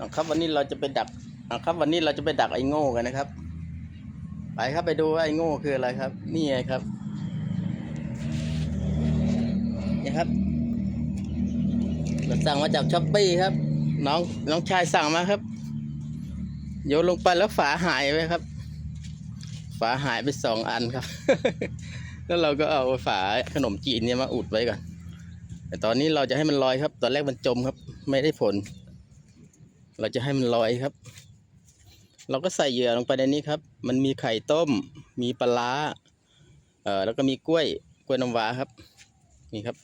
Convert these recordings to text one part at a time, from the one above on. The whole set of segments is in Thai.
เอาครับ วันนี้เราจะไปดักเอาครับ วันนี้เราจะไปดักไอ้โง่กันนะครับ ไปครับไปดูว่าไอ้โง่คืออะไรครับ นี่ไงครับนี่ครับเราสั่งมาจากช้อปปี้ครับ น้องน้องชายสั่งมาครับโยนลงไปแล้วฝาหายไปครับ ฝาหายไปสองอันครับ แล้วเราก็เอาฝาขนมจีนเนี่ยมาอุดไว้ก่อนแต่ตอนนี้เราจะให้มันลอยครับ ตอนแรกมันจมครับ ไม่ได้ผล เราจะให้มันลอยครับ เราก็ใส่เหยื่อลงไปในนี้ครับ มันมีไข่ต้ม มีปลาเอ่อแล้วก็มีกล้วยกล้วยน้ำว้าครับ นี่ครับ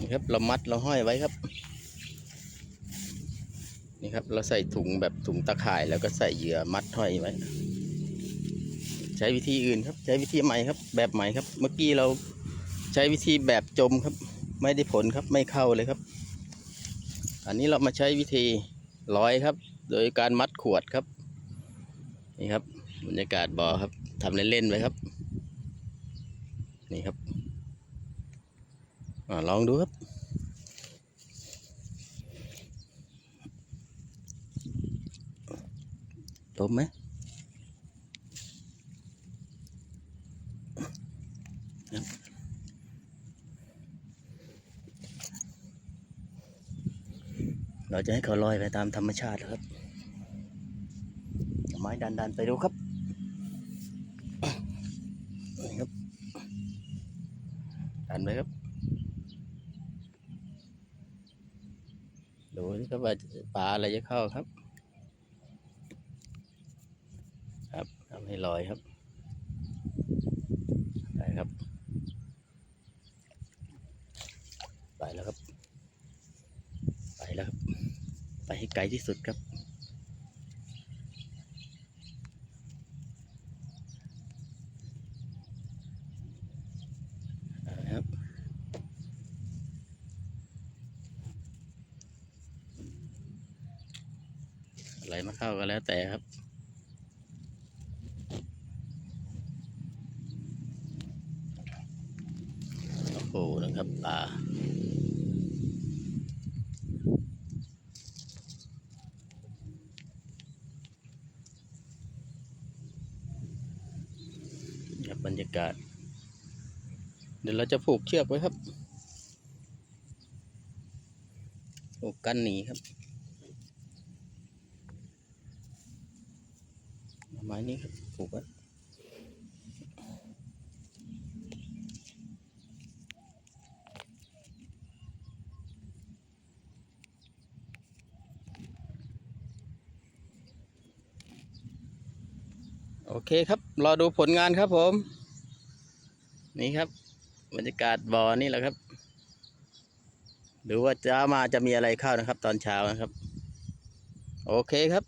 นี่ครับเรามัดเราห้อยไว้ครับ นี่ครับเราใส่ถุงแบบถุงตะข่ายแล้วก็ใส่เหยื่อมัดห้อยไว้ ใช้วิธีอื่นครับ ใช้วิธีใหม่ครับ แบบใหม่ครับ เมื่อกี้เราใช้วิธีแบบจมครับ ไม่ได้ผลครับไม่เข้าเลยครับ อันนี้เรามาใช้วิธีร้อยครับ โดยการมัดขวดครับ นี่ครับบรรยากาศบ่อครับทำเล่นๆไปครับ นี่ครับอลองดูครับตบ เราจะให้เขาลอยไปตามธรรมชาติครับไม้ดันดันๆไปดูครับนี่ครับ ดันไปครับ ดูนี่ครับว่าปลาอะไรจะเข้าครับ ครับทำให้ลอยครับ ได้ครับ ไปครับไปแล้วครับ ไปให้ไกลที่สุดครับเอาละครับอะไรมาเข้าก็แล้วแต่ครับโอ้โหนะครับปลา บรรยากาศ เดี๋ยวเราจะผูกเชือกไว้ครับผูกกันหนีครับ ไม้นี้ครับผูกไว้ โอเคครับ รอดูผลงานครับผม นี่ครับ บรรยากาศบ่อนี่แหละครับหรือว่าจะมาจะมีอะไรเข้านะครับ ตอนเช้านะครับ โอเคครับ